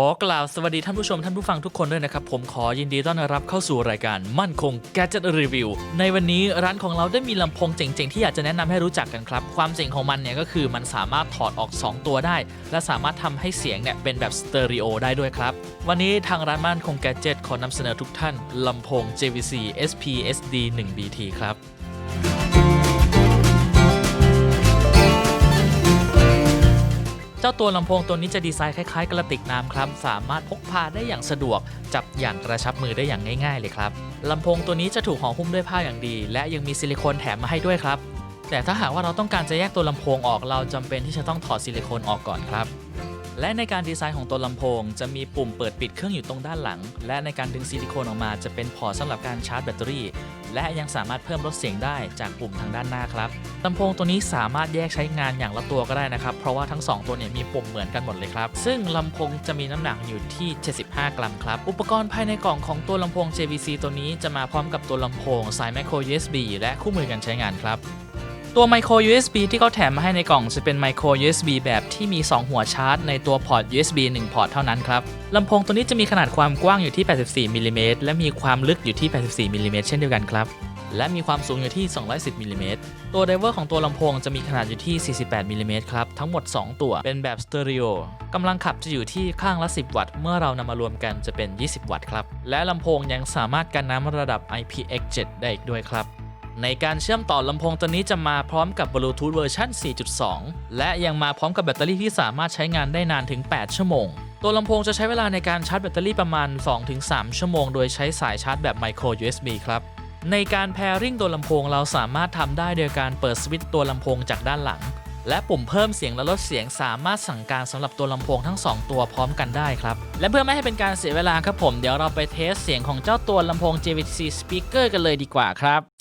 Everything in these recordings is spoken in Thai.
ขอกล่าวสวัสดีท่านผู้ชมท่านผู้ฟังทุกคนด้วยนะครับ ผมขอยินดีต้อนรับเข้าสู่รายการมั่นคง Gadget Review ในวันนี้ร้านของเราได้มีลำโพงเจ๋งๆ ที่อยากจะแนะนำให้รู้จักกันครับ ความเจ๋งของมันเนี่ยก็คือมันสามารถถอดออก 2 ตัวได้ และสามารถทำให้เสียงเนี่ยเป็นแบบสเตอริโอได้ด้วยครับ วันนี้ทางร้านมั่นคง Gadget ขอนำเสนอทุกท่านลำโพง JVC SPSD 1 BT ครับ จ้าตัวลำโพงตัวนี้จะดีไซน์คล้ายๆ กระติกน้ำครับ สามารถพกพาได้อย่างสะดวก จับอย่างกระชับมือได้อย่างง่ายๆเลยครับลำโพงตัวนี้จะถูกห่อหุ้มด้วยผ้าอย่างดี และยังมีซิลิโคนแถมมาให้ด้วยครับ แต่ถ้าหากว่าเราต้องการจะแยกตัวลำโพงออกเราจำเป็นที่จะต้องถอดซิลิโคนออกก่อนครับ และในการดีไซน์ของตัวลำโพง จะมีปุ่มเปิดปิดเครื่องอยู่ตรงด้านหลัง และในการดึงซิลิโคนออกมาจะเป็นพอร์ตสำหรับการชาร์จแบตเตอรี่ และยังสามารถเพิ่มลดเสียงได้จากปุ่มทางด้านหน้าครับลำโพงตัวนี้สามารถแยกใช้งานอย่างละตัวก็ได้นะครับ เพราะว่าทั้ง 2 ตัวเนี่ยมีปุ่มเหมือนกันหมดเลยครับ ซึ่งลำโพงจะมีน้ำหนักอยู่ที่ 75 กรัมครับ อุปกรณ์ภายในกล่องของตัวลำโพง JVC ตัวนี้จะมาพร้อมกับตัวลำโพงสาย micro USB และคู่มือการใช้งานครับ ตัว micro USB ที่เขาแถมมาให้ในกล่องจะเป็น micro USB แบบที่มี 2 หัวชาร์จในตัวพอร์ต USB 1 พอร์ตเท่านั้นครับลำโพงตัวนี้จะมีขนาดความกว้างอยู่ที่ 84มิลลิเมตรและมีความลึกอยู่ที่ 84มิลลิเมตรเช่นเดียวกันครับและมีความสูงอยู่ที่ 210มิลลิเมตรตัวไดเวอร์ของตัวลำโพงจะมีขนาดอยู่ที่ 48มิลลิเมตรครับ ทั้งหมด 2 ตัว เป็นแบบสเตอริโอกำลังขับจะอยู่ที่ข้างละ 10 วัตต์ เมื่อเรานำมารวมกันจะเป็น 20 วัตต์ครับ และลำโพงยังสามารถกันน้ำระดับ IPX7 ได้อีกด้วยครับ ในการเชื่อมต่อลำโพงตัวนี้จะมาพร้อมกับบลูทูธเวอร์ชัน4.2 และยังมาพร้อมกับแบตเตอรี่ที่สามารถใช้งานได้นานถึง 8 ชั่วโมง ตัวลำโพงจะใช้เวลาในการชาร์จแบตเตอรี่ประมาณ 2-3 ชั่วโมง โดยใช้สายชาร์จแบบ micro USB ครับ ในการ pairing ตัวลำโพงเราสามารถทำได้โดยการเปิดสวิตช์ตัวลำโพงจากด้านหลัง และปุ่มเพิ่มเสียงและลดเสียงสามารถสั่งการสำหรับตัวลำโพงทั้ง 2 ตัวพร้อมกันได้ครับ และเพื่อไม่ให้เป็นการเสียเวลาครับผม เดี๋ยวเราไปเทสเสียงของเจ้าตัวลำโพง JVC Speaker กันเลยดีกว่าครับ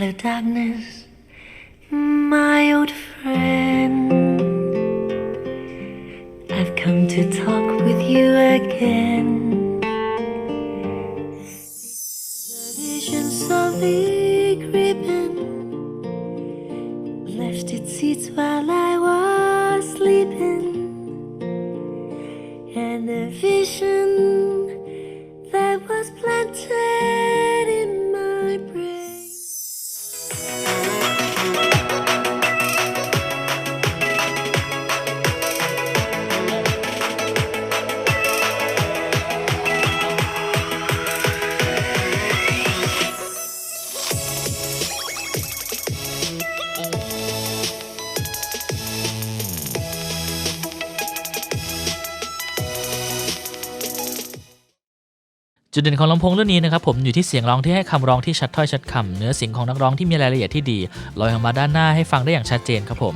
Hello, darkness, my old friend. I've come to talk with you again. The vision slowly creeping จุดเด่นของลำโพงรุ่นนี้นะครับผมอยู่ที่เสียงร้องที่ให้คำร้องที่ชัดถ้อยชัดคำเนื้อเสียงของนักร้องที่มีรายละเอียดที่ดีลอยออกมาด้านหน้าให้ฟังได้อย่างชัดเจนครับผม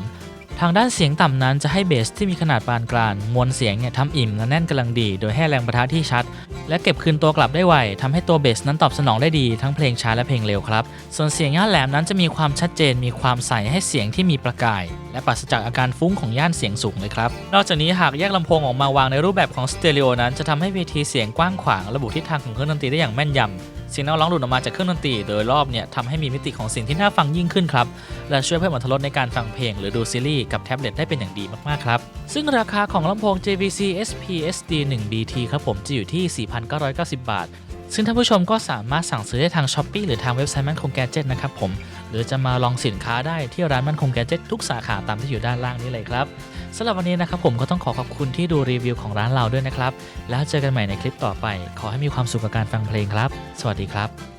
ทางด้านเสียงต่ำนั้นจะให้เบสที่มีขนาดปานกลางมวลเสียงเนี่ยทำอิ่มและแน่นกำลังดี โดยให้แรงประทะที่ชัด และเก็บคืนตัวกลับได้ไวทำให้ตัวเบสนั้นตอบสนองได้ดีทั้งเพลงช้าและเพลงเร็วครับ ส่วนเสียงย่านแหลมนั้นจะมีความชัดเจนมีความใสให้เสียงที่มีประกาย และปราศจากอาการฟุ้งของย่านเสียงสูงเลยครับ นอกจากนี้หากแยกลำโพงออกมาวางในรูปแบบของสเตอริโอนั้นจะทำให้เวทีเสียงกว้างขวางระบุทิศทางของเครื่องดนตรีได้อย่างแม่นยำ เสียงนักร้องหลุดออกมาจากเครื่องดนตรีโดยรอบเนี่ยทำให้มีมิติของสียงที่น่าฟังยิ่งขึ้นครับและช่วยเพิ่มอรรถรสในการฟังเพลง หรือดูซีรีส์กับแท็บเล็ตได้เป็นอย่างดีมากๆครับซึ่งราคาของลำโพง JVC SP SD 1 BT ครับผมจะอยู่ที่ 4,990 บาท ซึ่งท่านผู้ชมก็สามารถสั่งซื้อได้ทาง s h อ p e e หรือทางเว็บไซต์มั่นคงแกจ e t นะครับผมหรือจะมาลองสินค้าได้ที่ร้านมั่นคงแกจ e t ทุกสาขาตามที่อยู่ด้านล่างนี้เลยครับ สำหรับวันนี้นะครับผมก็ต้องขอขอบคุณที่ดูรีวิวของร้านเราด้วยนะครับ แล้วเจอกันใหม่ในคลิปต่อไป ขอให้มีความสุขกับการฟังเพลงครับ สวัสดีครับ